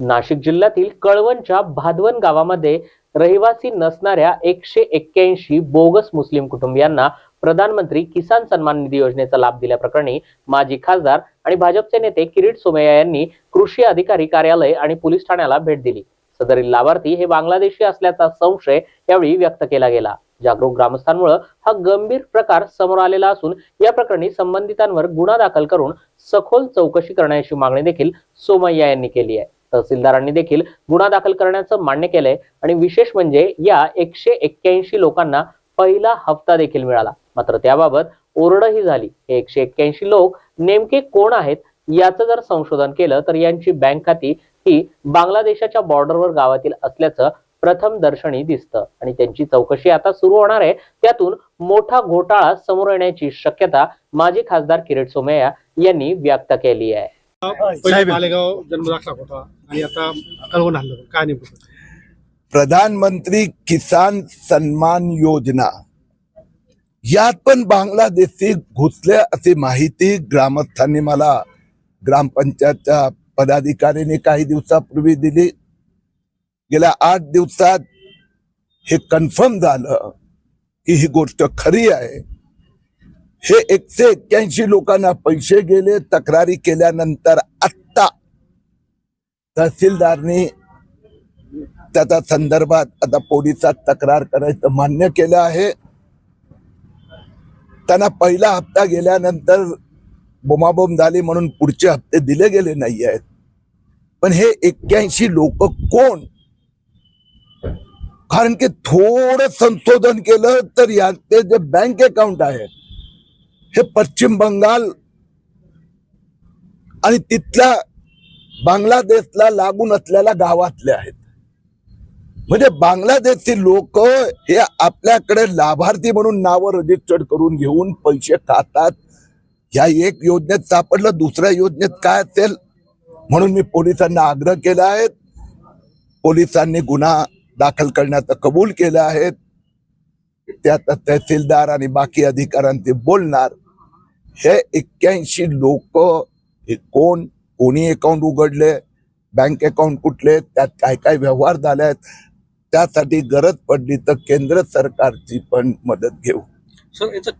नाशिक जिल्ह्यातील कळवणच्या भादवन गावामध्ये रहिवासी नसणाऱ्या एकशे एक्क्याऐंशी बोगस मुस्लिम कुटुंबियांना प्रधानमंत्री किसान सन्मान निधी योजनेचा लाभ दिल्याप्रकरणी माजी खासदार आणि भाजपचे नेते किरीट सोमय्या यांनी कृषी अधिकारी कार्यालय आणि पोलीस ठाण्याला भेट दिली. सदरील लाभार्थी हे बांगलादेशी असल्याचा संशय यावेळी व्यक्त केला गेला. जागरूक ग्रामस्थांमुळे हा गंभीर प्रकार समोर आलेला असून या प्रकरणी संबंधितांवर गुन्हा दाखल करून सखोल चौकशी करण्याची मागणी देखील सोमय्या यांनी केली आहे. तहसीलदारांनी देखील गुन्हा दाखल करण्याचं मान्य केलंय. आणि विशेष म्हणजे या एकशे एक्क्याऐंशी लोकांना पहिला हप्ता देखील मिळाला. मात्र त्याबाबत ओरडही झाली. हे एकशे एक्क्याऐंशी लोक नेमके कोण आहेत याचं जर संशोधन केलं तर यांची बँक खाती ही बांगलादेशाच्या बॉर्डरवर गावातील असल्याचं प्रथम दर्शनी दिसतं. आणि त्यांची चौकशी आता सुरू होणार आहे. त्यातून मोठा घोटाळा समोर येण्याची शक्यता माजी खासदार किरीट सोमय्या यांनी व्यक्त केली आहे. पहिले साहेब. मालेगाव जन्मदाखला होता आणि आता कळवण हल्लं काय नेमकं प्रधानमंत्री किसान सन्मान योजना. यात पण बांगलादेशी घुसले अशी माहिती ग्रामस्थांनी मला. ग्रामपंचायतच्या पदाधिकाऱ्यांनी काही दिवसापूर्वी दिली. गेल्या आठ दिवसात हे कन्फर्म झालं की ही गोष्ट खरी आहे. हे एकशे एक्क्याऐंशी लोकांना पैसे गेले तक्रारी केल्यानंतर आत्ता तहसीलदारनी त्याच्या संदर्भात आता पोलिसात तक्रार करायचं मान्य केलं आहे. त्यांना पहिला हप्ता गेल्यानंतर बोमाबोम झाली म्हणून पुढचे हप्ते दिले गेले नाही आहेत. पण हे एक्क्याऐंशी लोक कोण? कारण की थोडं संशोधन केलं तर याचे जे बँक अकाउंट आहे हे पश्चिम बंगाल आणि तिथल्या बांगलादेशला लागून असलेल्या गावातले आहेत. म्हणजे बांगलादेशचे लोक हे आपल्याकडे लाभार्थी म्हणून नावं रजिस्टर्ड करून घेऊन पैसे खातात. या एक योजनेत सापडलं दुसऱ्या योजनेत काय असेल? म्हणून मी पोलिसांना आग्रह केला आहे. पोलिसांनी गुन्हा दाखल करण्याचं कबूल केलं आहे. त्यात तहसीलदार आणि बाकी अधिकाऱ्यांचे बोलणार. हे एक्क्याऐंशी लोक हे कोण कोणी अकाउंट उघडले बँक अकाउंट कुठले त्यात काय काय व्यवहार झाले आहेत त्यासाठी गरज पडली तर केंद्र सरकारची पण मदत घेऊ. सर याचं